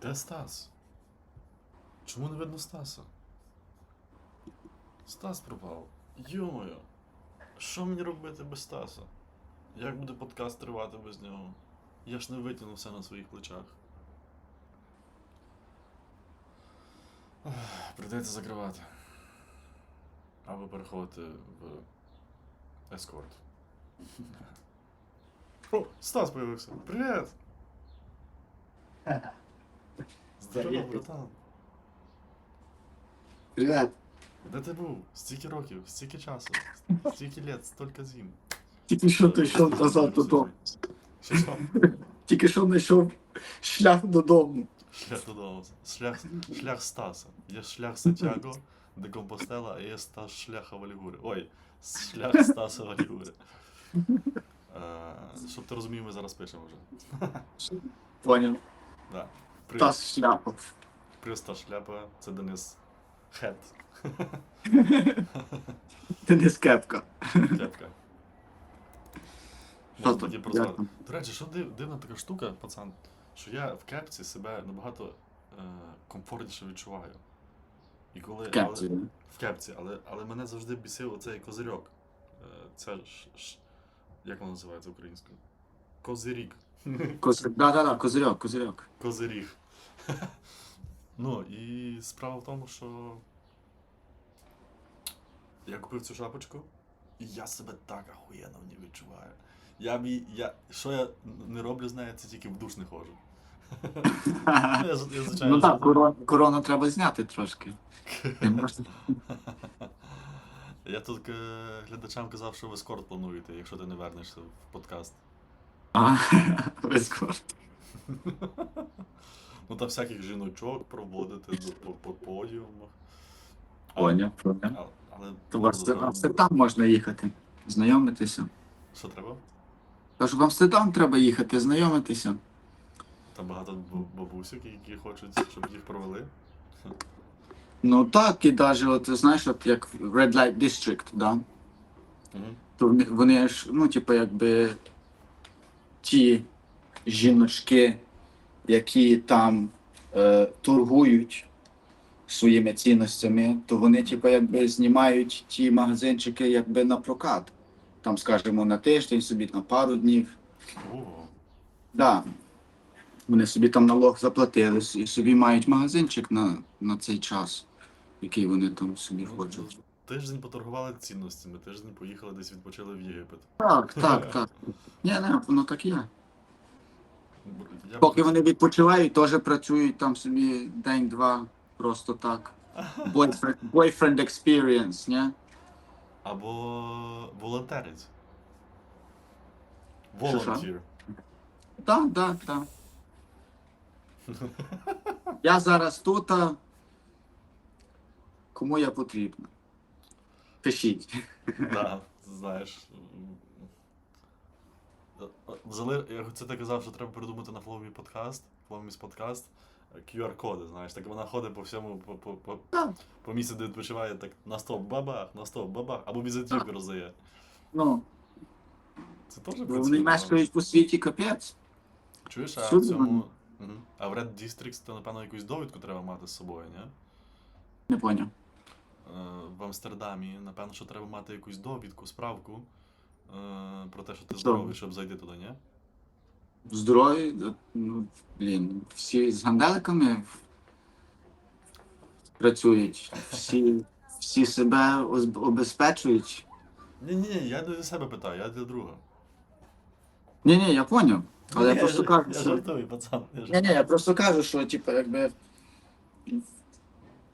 Де Стас? Чому не видно Стаса? Стас пропав. Йо-моє. Що мені робити без Стаса? Як буде подкаст тривати без нього? Я ж не витягну все на своїх плечах. Ах, Прийдеться закривати. Або переходити в ескорт. О, Стас появився. Привіт! Здорово, Привіт. братан. Привет. Де ти був? Стільки років, стільки часу, стільки літ, стільки зим. Тільки що ти йшов назад додому. Що що? Тільки що знайшов шлях додому. Шлях додому. Шлях, шлях Стаса. Є шлях Сантьяго де Компостела, а є Стас шляха Валігури. Ой, шлях Стаса Валігури. Е, щоб ти розумів, ми зараз пишемо вже. Поняв. Да. Привіт. Тас шляпа. Привіт, Стас Шляпа. Це Денис Хет. Скепка. Кепка. Що тоді прозвати. До речі, що див, дивна така штука, пацан, що я в кепці себе набагато е, комфортніше відчуваю. І коли, В кепці. Але, в кепці, але, але мене завжди бісив оцей козирьок. Е, це ж, ж як воно називається українською? Козирік. Козирьок. Да, да, да, козирьок, козирьок. Козиріг. ну, і справа в тому, що я купив цю шапочку, і я себе так ахуєнно в ній відчуваю. Я б її- я, що я не роблю з нею, це тільки в душ не ходжу. Я, я, звичайно, Ну так, що- корон, корону треба зняти трошки. Я тут е, глядачам казав, що ви скорт плануєте, якщо ти не вернешся в подкаст. А, ескорт. Ну та всяких жіночок проводити до- по, по подіумах. Поняв, поняв. Але То в Амстердам- Амстердам можна їхати, знайомитися. що треба? Кажу, в Амстердам треба їхати, знайомитися. Там багато баб- бабусек, які хочуть, щоб їх провели. Ну так, і навіть, от, знаєш, от як Red Light District, да? Угу. то вони- вони ж, ну, типу, якби ті жіночки, які там е, торгують своїми цінностями, то вони, типу, якби знімають ті магазинчики якби на прокат. Там, скажімо, на тиждень, собі на пару днів. О, Да. Вони собі там налог заплатили і собі мають магазинчик на, на цей час, який вони там собі ну, хочуть. Тиждень поторгували цінностями, тиждень поїхали десь відпочили в Єгипет. Так, так, так. Ні, не, воно так і є. Я Поки б- вони відпочивають, теж працюють там собі день-два, просто так. Boyfriend, boyfriend experience, ні? Або волонтерець. Що, що? Волонтір. Так, так, так. Я зараз тут. а Кому я потрібна? Пишіть. Да, знаєш. Взяли, я це ти казав, що треба придумати на Фловмі подкаст, Фловміс подкаст, QR-коди, знаєш, так вона ходить по всьому, по, по, по, по місці, де відпочиває, так на стоп бабах, на стоп бабах, або візитівки роздає. Ну, Це теж вони працює. мешкають по світі капець. Чуєш, а в цьому. А в Red District, то, напевно, якусь довідку треба мати з собою, ні? Не поняв. Е, В Амстердамі, напевно, що треба мати якусь довідку, справку е, про те, що ти здоровий, щоб зайти туди, ні? Здорові, ну, блін, всі з ганделиками працюють, всі, всі себе обезпечують. Ні, ні, я не для себе питаю, я для друга. Ні, ні, я поняв. Але я Ні, просто ж- кажу, Я жартую, пацан. Я Ні, ні, я просто кажу, що типу, якби.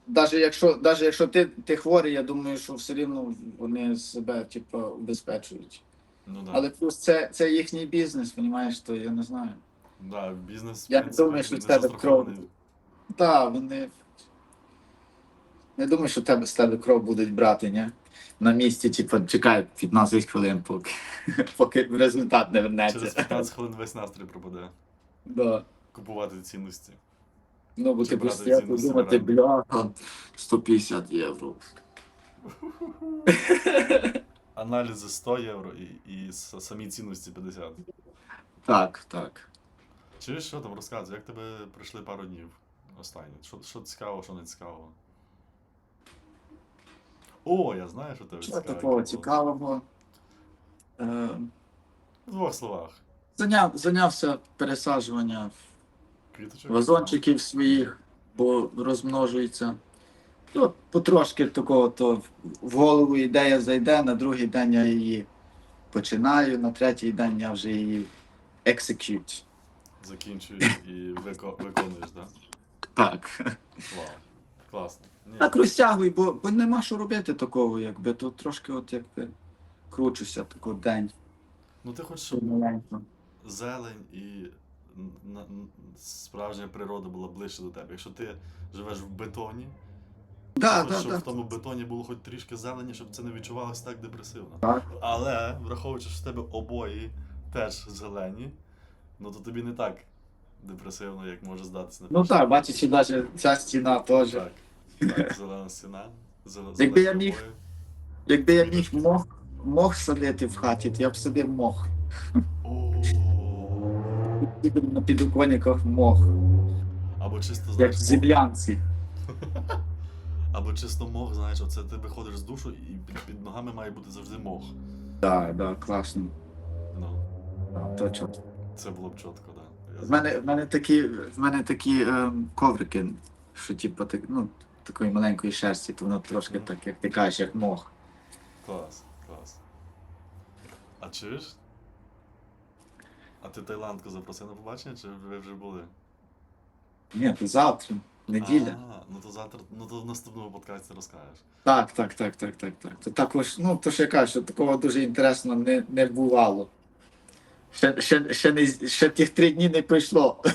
Навіть якщо, навіть якщо ти, ти хворий, я думаю, що все рівно вони себе типу, обезпечують. Ну да. Але плюс це, це їхній бізнес, розумієш, то я не знаю. Да, бізнес. Я не думаю, що в тебе кров. Так, вони. Не думаю, що тебе з тебе кров будуть брати, ні? На місці, типу, чекають 15 хвилин, поки, поки результат не вернеться. Через вернеться. 15 хвилин весь настрій пропаде. Да. Купувати цінності. Ну, бо ти стояти цінності думати, бляха, 150 євро. Аналізи 100 євро і, і самі цінності 50. Так, так. Чи що там розказуй, як тебе пройшли пару днів останні? Що, що цікаво, що не цікаво? О, я знаю, що тебе Що цікаво. такого цікавого? Е, В двох словах. зайняв, зайнявся пересаджуванням? Вазончиків своїх, бо розмножується. Ну, потрошки такого, то в голову ідея зайде, на другий день я її починаю, на третій день я вже її execute. Закінчуєш і вико- виконуєш, так? Так. Вау. Класно. Ні. Так розтягуй, бо, бо нема що робити такого, якби. То трошки от якби кручуся тако день. Ну ти хочеш, щоб зелень і справжня природа була ближче до тебе. Якщо ти живеш в бетоні, Да, то да, щоб да. в тому бетоні було хоч трішки зелені, щоб це не відчувалося так депресивно. Так. Але враховуючи, що в тебе обої теж зелені, ну то тобі не так депресивно, як може здатися на Ну так, бачиш, і навіть ця стіна теж. Так, так, зелена стіна. зеле- Якби я міг- обої. Якби я міг мох, мох садити в хаті, то я б садив мох. На підоконниках мох, Або чисто як знаєш, в мох- землянці. або чисто мох, знаєш, оце ти виходиш з душу і під, під ногами має бути завжди мох. Так, так, класно. Ну, Так, точно. це було б чітко, так. Да. В мене, в мене такі, в мене такі ем, коврики, що типу, так, ну, такої маленької шерсті, то воно трошки так, як ти кажеш, як мох. Клас, клас. А чуєш? А ти Таїландку запросив на побачення, чи ви вже були? Ні, то завтра, неділя. А, ну то завтра, ну то в наступному подкасті розкажеш. Так, так, так, так, так, так. То також, ну, то що я кажу, що такого дуже інтересно не, не бувало. Ще, ще, ще, не, ще тих три дні не пройшло.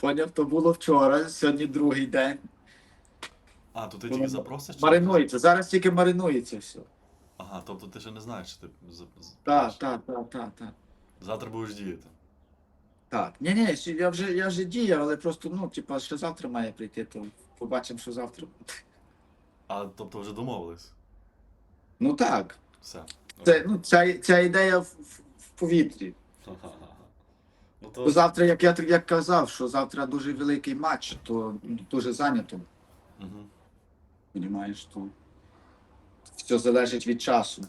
Поняв, то було вчора, сьогодні другий день. А, то ти тільки запросиш? Маринується, зараз тільки маринується все. Ага, тобто ти ще не знаєш, що ти Так, так, так, так, так. завтра будеш діяти. Так. Ні, ні, я вже, я вже діяв, але просто, ну, типа, ще завтра має прийти, то побачимо, що завтра. А тобто вже домовились. Ну так. Все. Це, ну, ця, ця ідея в, в, в повітрі. Ну то завтра, як я як казав, що завтра дуже великий матч, то дуже зайнято. Угу. Понімаєш, то все залежить від часу.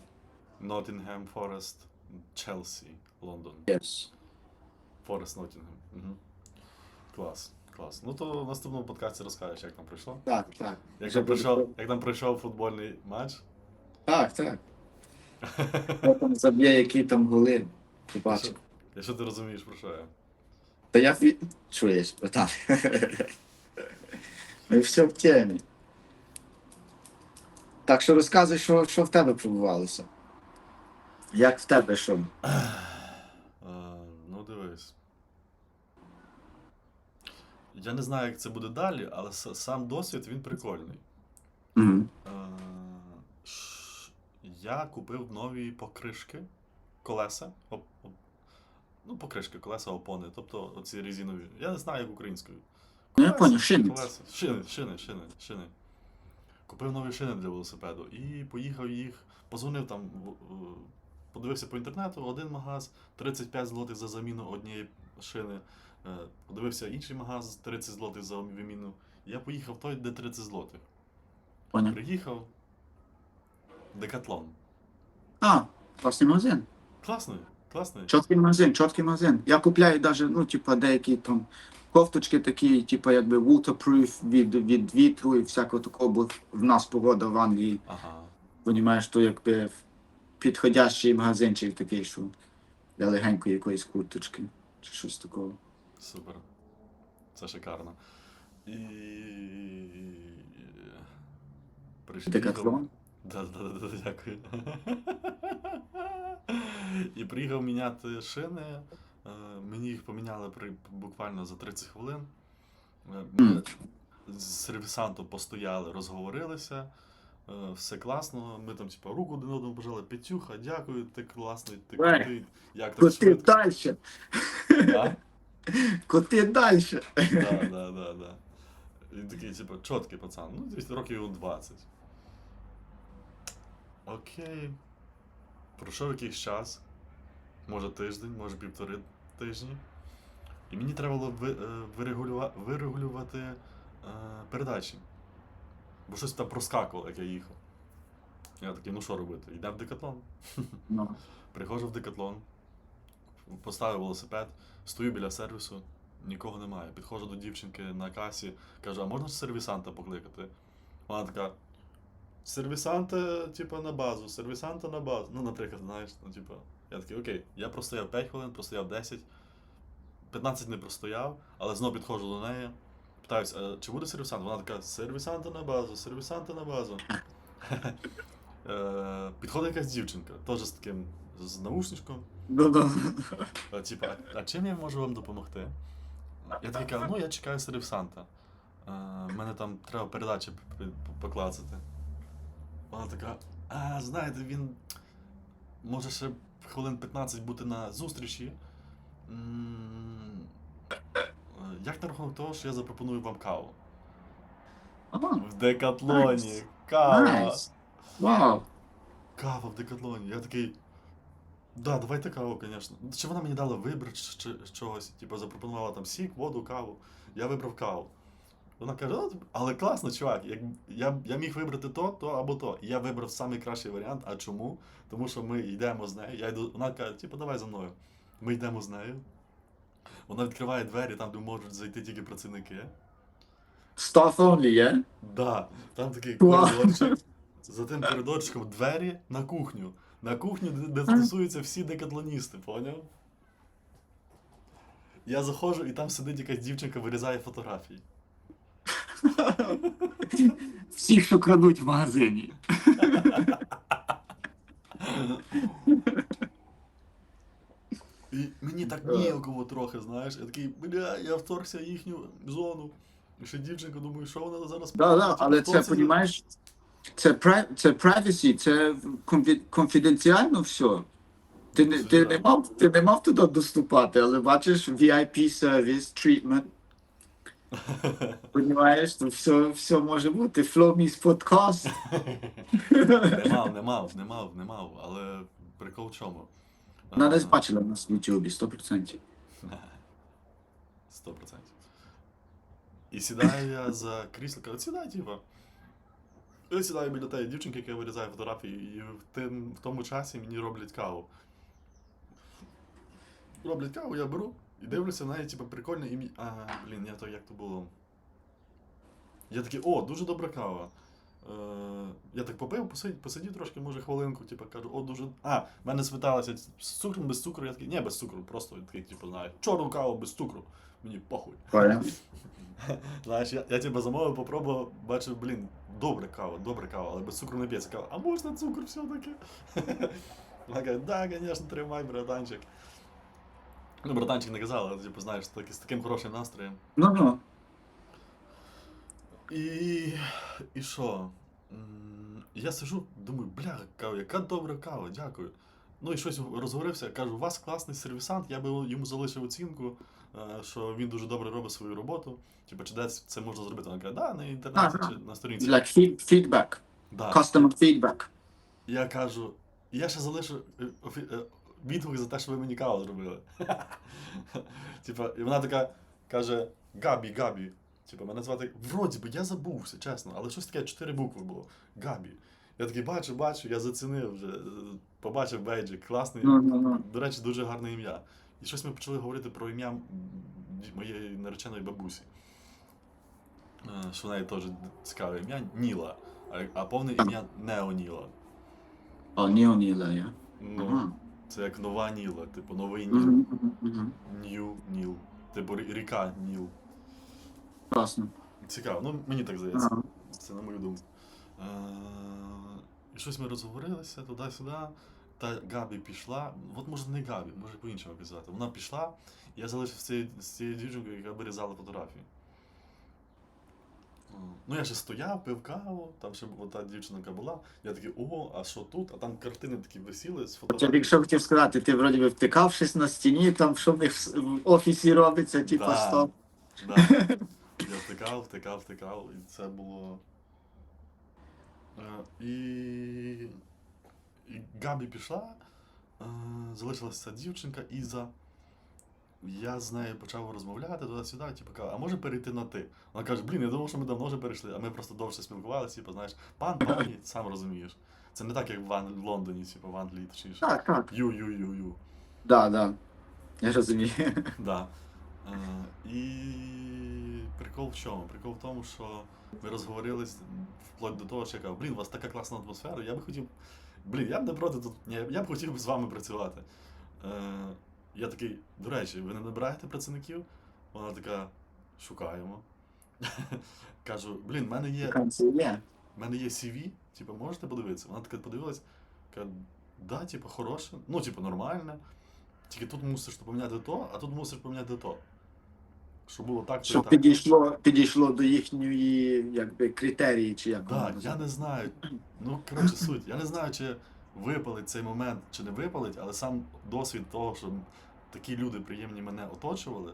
Nottingham Forest, Chelsea, Лондон. Yes. Форест Ноттінгем. Угу. Клас, клас. Ну то в наступному подкасті розкажеш, як там пройшло. Так, так. Як Вже там буде- пройшов, як там пройшов футбольний матч. Так, так. Хто там заб'є, які там голи. Побачив. Якщо ти розумієш, про що я. Та я чуєш, братан. Ми все в темі. Так що розказуй, що, що в тебе пробувалося. Як в тебе що? Ну дивись. Я не знаю, як це буде далі, але сам досвід він прикольний. Я купив нові покришки, колеса. Оп, оп, ну, покришки, колеса, опони, тобто оці резинові. Я не знаю, як українською. Ну, я поняв, шини. колеса. Шини, шини, шини, шини. Купив нові шини для велосипеду і поїхав їх, позвонив там, в- подивився по інтернету, один магаз, 35 злотих за заміну однієї шини. Е, Подивився інший магаз, 30 злотих за виміну. Я поїхав той, де 30 злотих. Поняв. Приїхав. Декатлон. А, класний магазин. Класний, класний. Чіткий магазин, чіткий магазин. Я купляю навіть, ну, типа, деякі там кофточки такі, типа, якби waterproof від, від вітру і всякого такого, бо в нас погода в Англії. Ага. Понімаєш, то якби підходящий магазинчик такий, що для легенької якоїсь курточки чи щось такого. Супер. Це шикарно. І. Прийшов. Декатлон? Да, да, да, дякую. І приїхав міняти шини. Е, Мені їх поміняли при, буквально за 30 хвилин. Е, Ми з сервісантом постояли, розговорилися. Е, Все класно. Ми там, типу, руку один одному пожали. Петюха, дякую, ти класний, ти крутий. Як так Коти швидко? далі! А? Коти далі! Да, да, да, да. Він такий, типу, чіткий пацан. Ну, десь років 20. Окей. Пройшов якийсь час. Може тиждень, може півтори. тижні. І мені треба було е, вирегулювати е, передачі. Бо щось там проскакувало, як я їхав. Я такий, ну що робити? Йдемо в декатлон. Ну. Приходжу в декатлон, поставив велосипед, стою біля сервісу, нікого немає. Підходжу до дівчинки на касі, кажу, а можна сервісанта покликати? Вона така. Сервісанта, типа, на базу, сервісанта на базу. Ну, наприклад, знаєш, ну, типа, я такий, окей, я простояв 5 хвилин, простояв 10, 15 не простояв, але знову підходжу до неї, питаюсь, а чи буде сервісант? Вона така, сервісанта на базу, сервісанта на базу. Е, Підходить якась дівчинка, теж з таким з наушничком. Е, Типа, а чим я можу вам допомогти? Я такий кажу, ну я чекаю сервісанта. Е, мене там треба передачі поклацати. Вона така, а знаєте, він може ще хвилин 15 бути на зустрічі. М, Як на рахунок того, що я запропоную вам каву? В декатлоні. Кава. Кава в декатлоні. Я такий. Да, давайте каву, звісно. Чи вона мені дала вибір чи, чи чогось, типу запропонувала там сік, воду, каву. Я вибрав каву. Вона каже, «Ну, але класно, чувак. Як, я, я міг вибрати то, то або то. І я вибрав найкращий варіант. А чому? Тому що ми йдемо з нею. Я йду, вона каже, типу, давай за мною. Ми йдемо з нею. Вона відкриває двері там, де можуть зайти тільки працівники. Staff only, yeah? Да, там такий коридорчик. За тим коридорчиком двері на кухню. На кухню, де, де стосуються всі декатлоністи, поняв? Я заходжу, і там сидить якась дівчинка, вирізає фотографії. Всіх, що крадуть в магазині. І мені так ніяково трохи, знаєш. Я такий, бля, я вторгся в їхню зону. І ще дівчинка, думаю, що вона зараз Да, да, але це, понімаєш, це, це privacy, це конфіденціально все. Ти не, ти, не мав, ти не мав туди доступати, але бачиш VIP сервіс, treatment. Понімаєш, то все, все може бути. Me's podcast. Не мав, не мав, не мав, не мав, але прикол в чому? Вона десь бачила нас в YouTube, 100%. Сто процентів. І сідаю я за крісло, кажу, сідай, типа. Я сідаю біля тієї дівчинки, яка вирізає фотографії, і в, тим, в тому часі мені роблять каву. Роблять каву, я беру і дивлюся на неї, типу, прикольно, і мій. А, блін, я то як то було. Я такий, о, дуже добра кава. Е, я так попив, посидів, посидів трошки, може, хвилинку, типу, кажу, о, дуже. А, мене спиталися з цукром, без цукру, я такий, ні, без цукру, просто я такий, типу, знаю, чорну каву без цукру. Мені похуй. Знаєш, я, я тебе замовив, попробував, бачив, блін, добре кава, добре кава, але без цукру не п'ється. Кава, а можна цукор все-таки? Вона каже, да, звісно, тримай, братанчик. Ну, братанчик не казала, але, типу, знаєш, так, з таким хорошим настроєм. Ну, ну. І. І що? М, Я сижу, думаю, бля, кава, яка добра кава, дякую. Ну і щось розговорився, кажу, у вас класний сервісант, я би йому залишив оцінку, е, що він дуже добре робить свою роботу. Типу, чи десь це можна зробити? Вона каже, да, на інтернеті Ага. чи на сторінці. Like feed, feedback. Да. Customer feedback. Я кажу, я ще залишу е, офі- е, відгук за те, що ви мені каву зробили. Типа, і вона така каже: Габі, Габі. Типа, мене звати. Вроді би, я забувся, чесно, але щось таке чотири букви було. Габі. Я такий бачу, бачу, я зацінив вже, побачив бейджик, класний. Ну, ну. До речі, дуже гарне ім'я. І щось ми почали говорити про ім'я моєї нареченої бабусі. Е, Що в неї теж цікаве ім'я Ніла, а, а повне ім'я Неоніла. О, Неоніла, я. Ну. Це як нова Ніла, типу новий Ніл. Нью Ніл. Типу ріка Ніл. Класно. Цікаво, ну мені так здається. Ага. Це на мою думку. Е, І щось ми розговорилися туди-сюди. Та Габі пішла. От може не Габі, може по-іншому казати. Вона пішла, і я залишив з цією, з цією дівчинкою, яка вирізала фотографії. Ну, я ще стояв, пив каву, там ще була та дівчинка була. Я такий, ого, а що тут? А там картини такі висіли з Я фотографіями. тільки що хотів сказати, ти вроді би втикав щось на стіні, там що в них в в офісі робиться, типу Да. стоп. Да. Я втикав, втикав, втикав, і це було. Е, І. І Габі пішла, е, залишилася ця дівчинка Іза. Я з нею почав розмовляти туди-сюди, типу, кажу, а може перейти на ти? Вона каже, блін, я думав, що ми давно вже перейшли, а ми просто довше спілкувалися, типу, знаєш, пан, пані, сам розумієш. Це не так, як в, Ан- в Лондоні, типу, в Англії точніше. Так, так. Ю-ю-ю-ю. Да, да. Я розумію. Да. Е, і прикол в чому? Прикол в тому, що ми розговорились вплоть до того, що я кажу, блін, у вас така класна атмосфера, я би хотів. Блін, я б не проти тут. Ні, я б хотів з вами працювати. Е, я такий, до речі, ви не набираєте працівників? Вона така, шукаємо. Кажу, блін, в мене є в мене є CV, типу, можете подивитися? Вона така подивилась, каже, да, типу, хороше, ну, типу, нормальне. Тільки тут мусиш поміняти то, а тут мусиш поміняти то. Щоб було так, Щоб так. підійшло, підійшло до їхньої якби, критерії, чи як Так, я не знаю. Ну, коротше, суть. Я не знаю, чи випалить цей момент, чи не випалить, але сам досвід того, що такі люди приємні мене оточували.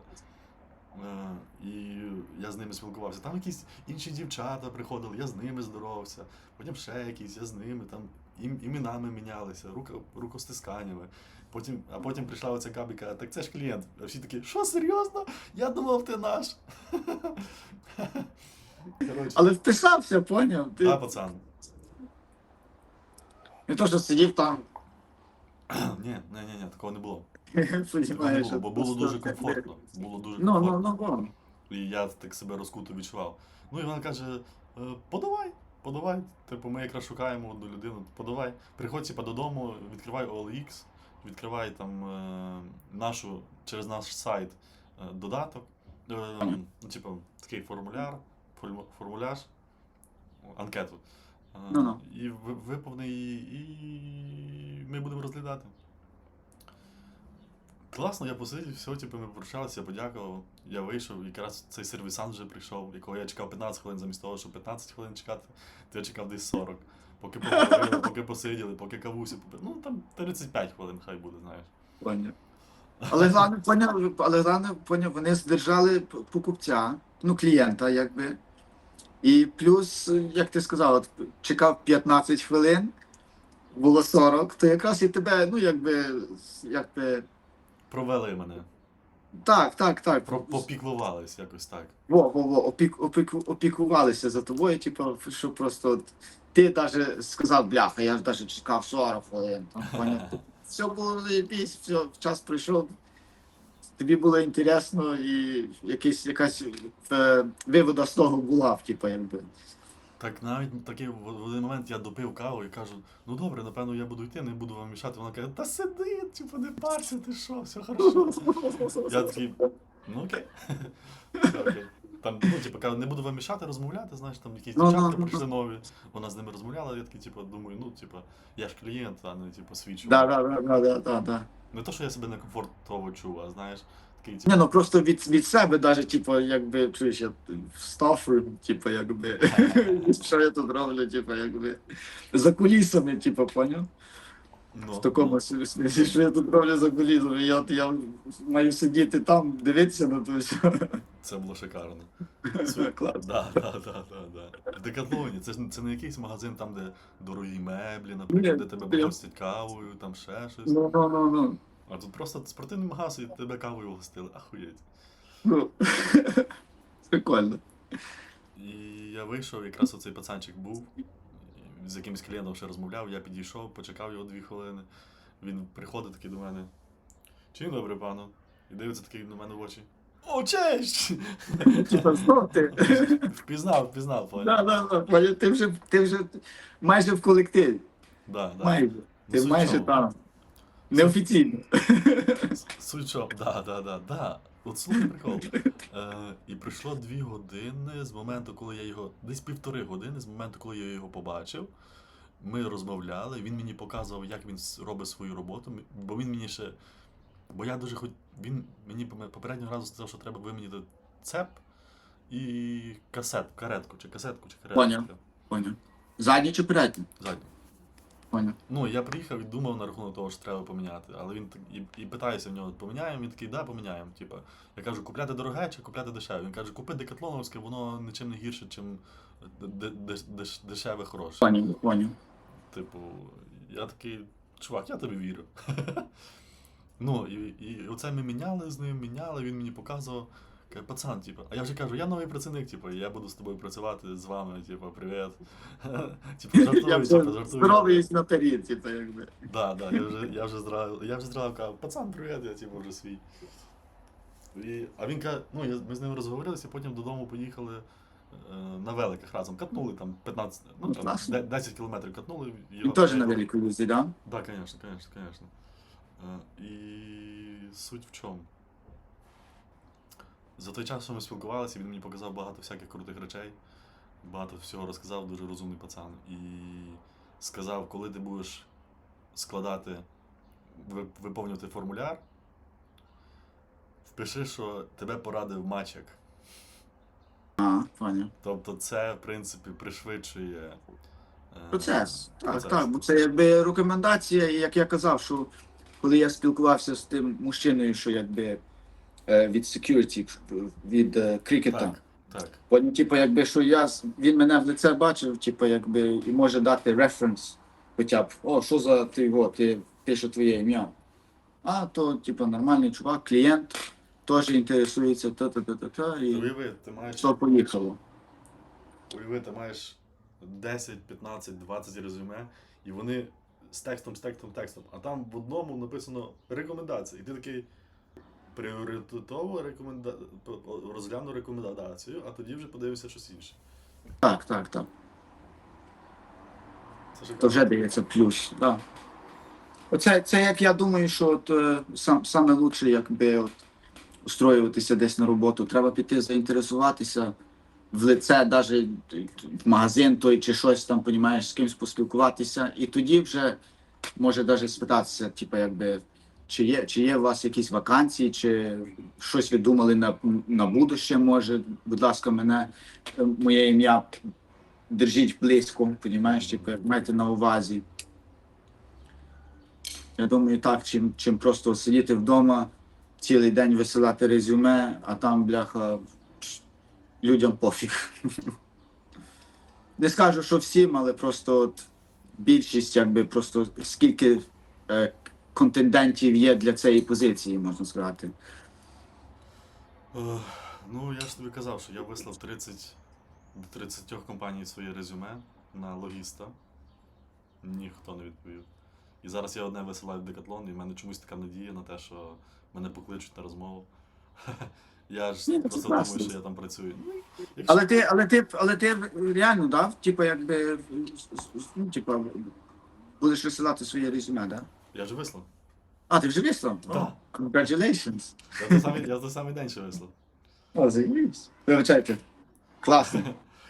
е, І я з ними спілкувався. Там якісь інші дівчата приходили, я з ними здоровався, потім ще якісь, я з ними там ім, іменами мінялися, рука, рукостисканнями. Потім, а потім прийшла оця і каже, так це ж клієнт. А всі такі, що серйозно? Я думав, ти наш. Коротше, Але вписався, поняв? Ти та, пацан. не то, що сидів там, ні, ні, ні, такого не було. Не бо було дуже комфортно. Було дуже Ну, ну, комфортно. ну, ну. І я так себе розкуто відчував. Ну і вона каже: «Е, подавай, подавай. Типу, ми якраз шукаємо одну людину, подавай. Приходь типу, додому, відкривай OLX, відкривай там е, нашу через наш сайт е, додаток. Е, ну, типу, такий формуляр, форму- формуляж, анкету. Е, Ну-ну. І ви- виповни її, і ми будемо розглядати. Класно, я посидів, все, типу, ми попрощалися, я подякував. Я вийшов, якраз цей сервісан вже прийшов, якого я чекав 15 хвилин замість того, щоб 15 хвилин чекати, то я чекав десь 40. Поки поговорили, поки посиділи, поки кавусю попили. Ну там 35 хвилин хай буде, знаєш. Поняв. Але головне, поняв, але головне, поняв, вони здержали покупця, ну, клієнта, якби. І плюс, як ти сказав, от, чекав 15 хвилин, було 40, то якраз і тебе, ну, якби, якби. Провели мене, Так, так, так. про, попіклувались якось так. Во, во, во, опік, опіку, опікувалися за тобою, типу, що просто от, ти навіть сказав, бляха, я ж навіть чекав 40 хвилин. Там, все було заєбісь, все, час прийшов. Тобі було інтересно і якась, якась е, вивода з того була, типу, якби. Так навіть такий в один момент я допив каву і кажу, ну добре, напевно, я буду йти, не буду вам мішати. Вона каже, та сиди, типу, не парся, ти що, все хорошо. Я такий, ну окей. Все окей. Там, ну, типу, кажу, не буду вам мішати розмовляти, знаєш, там якісь Ну, ну, ну, прийшли нові, вона з ними розмовляла, я такий, типу, думаю, ну, типу, я ж клієнт, а не типу свідчу. Да, да, да, да, да, да, да. Не то, що я себе некомфортно чув, а знаєш, Ні, ну просто від, від себе, навіть, типу, якби, чуєш, я встав, типу, якби, що я тут роблю, типу, якби, за кулісами, типу, поняв? ну, В такому смислі, що я тут роблю за кулісами, я, я маю сидіти там, дивитися на то все. Це було шикарно. Клас. Да, да, да, да, да. В Декатлоні, це, не- це не якийсь магазин, там, де дорогі меблі, наприклад, Ні, де тебе я- погостять кавою, там ще щось. Ну, ну, ну, ну. А тут просто спортивний магазин, і тебе кавою гостили. Ахуєть. ну. Прикольно. І я вийшов, якраз оцей пацанчик був, з якимось клієнтом ще розмовляв, я підійшов, почекав його дві хвилини. Він приходить такий до мене. Чим добре, пану? І дивиться такий на мене в очі. О, честь! Знов ти. Впізнав, впізнав. Да, да, да. Ти вже, ти вже майже в колективі. Да, да. Майже. Ти майже там. Неофіційно. Суть чому, да, да, да, да. От слухай прикол. Е, і пройшло дві години з моменту, коли я його. Десь півтори години з моменту, коли я його побачив. Ми розмовляли, він мені показував, як він робить свою роботу, бо він мені ще. Бо я дуже хоч. Він мені попереднього разу сказав, що треба вимінити цеп і касет, каретку, чи касетку, чи каретку. Поняв. Поняв. Задній чи передній? Задню. Поняв. Ну, я приїхав і думав на рахунок того, що треба поміняти. Але він так і, і питаюся в нього, поміняємо. Він такий, да, поміняємо. Типа, я кажу, купляти дороге чи купляти дешеве. Він каже, купи декатлоновське, воно нічим не гірше, чим де- де- деш- дешеве хороше. Поняв, поняв. Типу, я такий, чувак, я тобі вірю. Ну, і, і оце ми міняли з ним, міняли, він мені показував. Каже, пацан, типу, а я вже кажу, я новий працівник, типу, я буду з тобою працювати з вами, типу, привіт. Типу, жартую, типу, жартую. здороваюсь на тарі, типу, якби. Да, да, я вже, я вже зразу, я вже зразу кажу, пацан, привіт, я типу вже свій. І, а він каже, ну, я, ми з ним розговорилися, потім додому поїхали е, на великах разом. Катнули там 15, ну, там, 10 кілометрів катнули. Він теж на велику їздить, да? Да, конечно, конечно, конечно. Е, І суть в чому? За той час, що ми спілкувалися, він мені показав багато всяких крутих речей, багато всього розказав, дуже розумний пацан. І сказав, коли ти будеш складати, виповнювати формуляр, впиши, що тебе порадив мачек. А, поняв. Тобто це, в принципі, пришвидшує. е, Процес. Так, процес. так, бо це якби рекомендація, і як я казав, що коли я спілкувався з тим мужчиною, що якби від security, від е, крикета. Так, так. Потім, типу, якби що я він мене в лице бачив, типу, якби і може дати референс, хоча б, о, що за ти його, ти пише твоє ім'я. А то, типу, нормальний чувак, клієнт теж інтересується, та-та-та-та, і Уяви, ти маєш. що поїхало. Уяви, ти маєш 10, 15, 20 резюме, і вони з текстом, з текстом, текстом. А там в одному написано рекомендація. І ти такий пріоритетово рекоменда... розгляну рекомендацію, а тоді вже подивишся щось інше. Так, так, так. Це ж То вже дається плюс. Да. Оце це як я думаю, що от, е, сам, саме лучше, якби от, устроюватися десь на роботу. Треба піти заінтересуватися в лице, навіть в магазин той чи щось там, понімаєш, з кимось поспілкуватися. І тоді вже може навіть спитатися, типу, якби, чи є, чи є у вас якісь вакансії, чи щось ви думали на, на будуще, може, будь ласка, мене, е, моє ім'я держіть близько, понімаєш, типу, як майте на увазі. Я думаю, так, чим, чим просто сидіти вдома, цілий день висилати резюме, а там, бляха, людям пофіг. Не скажу, що всім, але просто от більшість, якби просто скільки е, контендентів є для цієї позиції, можна сказати. Ну, я ж тобі казав, що я вислав 30 до 30 компаній своє резюме на логіста. Ніхто не відповів. І зараз я одне висилаю в Декатлон, і в мене чомусь така надія на те, що мене покличуть на розмову. Я ж Ні, це просто думаю, що я там працюю. Ну, якщо- Але ти, але ти, але ти реально дав, типу, якби, ну, типу, будеш висилати своє резюме, да? Я вже вислав. А, ти вже вислав? О, Congratulations. Я той самий, я той самий день ще вислав. О, заїбсь. Вибачайте. Класно.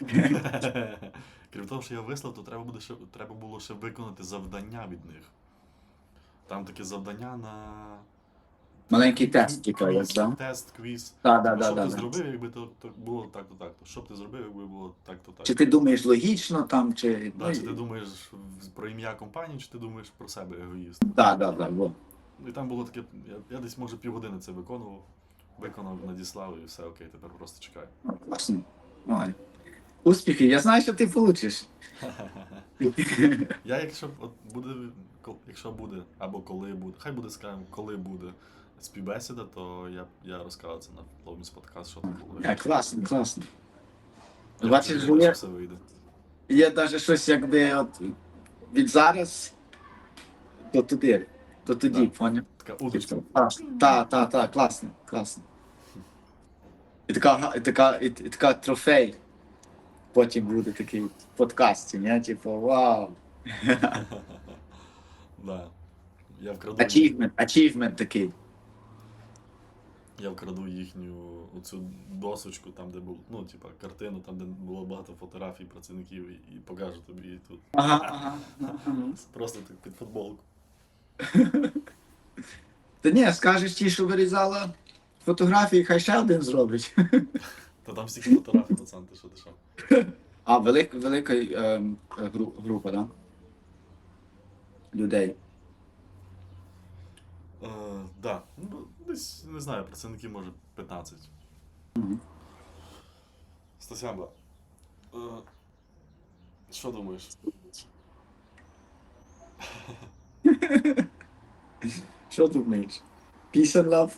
Крім того, що я вислав, то треба, буде ще, треба було ще виконати завдання від них. Там таке завдання на. Маленький тест, типу, Квіз, як. Тест, квіз. Так, так, Ну, що б ти так. зробив, якби то, то було так-то так-то. Що б ти зробив, якби було так-то так. Чи ти думаєш логічно там, чи... Да, чи ти думаєш про ім'я компанії, чи ти думаєш про себе егоїст? Так, так, так, во. Ну і там було таке, я, я десь може півгодини це виконував, виконав, надіслав і все окей, тепер просто чекай. Класно. Ой. Успіхи, я знаю, що ти получиш. Я, якщо от буде, кол- якщо буде, або коли буде, хай буде скажемо, коли буде співбесіда, то я, я розкажу це на Ловміс подкаст, що там було. Так, класно, класно. Я Бачиш, сподіваюся, є, що все вийде. є навіть щось, якби от від зараз до туди, до тоді, поняв? Така удочка. Так, так, так, класно, класно. І така, і така, і, і така трофей. Потім буде такий в подкасті, не? Типу, вау. Да. Я вкраду, Achievement, achievement такий. Я вкраду їхню оцю досочку, там, де був, ну, типа, картину, там, де було багато фотографій працівників, і, і покажу тобі і тут. Ага, ага. Просто так під футболку. Та ні, скажеш ті, що вирізала фотографії, хай ще один зробить. Та там стільки фотографій, пацан, ти що, ти що? А, велика, велика ем, гру, група, да? Людей. Е, да. Десь, не знаю, працівників може 15. Мгм. Стасямба. Е, що думаєш? Що думаєш? Peace and love.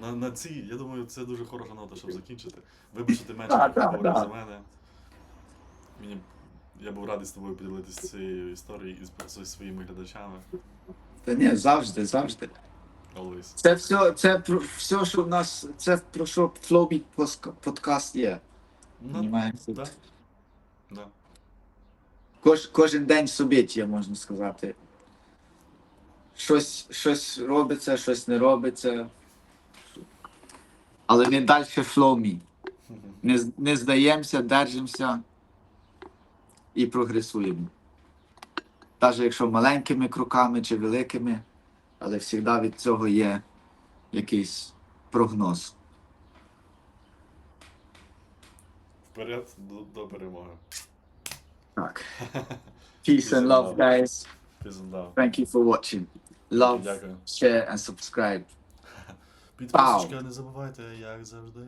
На, на цій, я думаю, це дуже хороша нота, щоб закінчити. Вибач, що ти менше Да, да, говорив да. за мене. Мені, я був радий з тобою поділитися цією історією із зі своїми глядачами. Та ні, завжди, завжди. Always. Це все, це про все, що в нас, це про що Flowbeat подкаст є. Ну, да. Да. Кож, кожен день собиття, можна сказати. Щось, щось робиться, щось не робиться. Але ми далі флоумі. Не, не здаємося, держимося і прогресуємо. Навіть якщо маленькими кроками чи великими, але завжди від цього є якийсь прогноз. Вперед до, до перемоги. Так. Peace and love, guys. Пізда. Thank you for watching. Love, Дякую. share and subscribe. Підписочка, не забувайте, як завжди.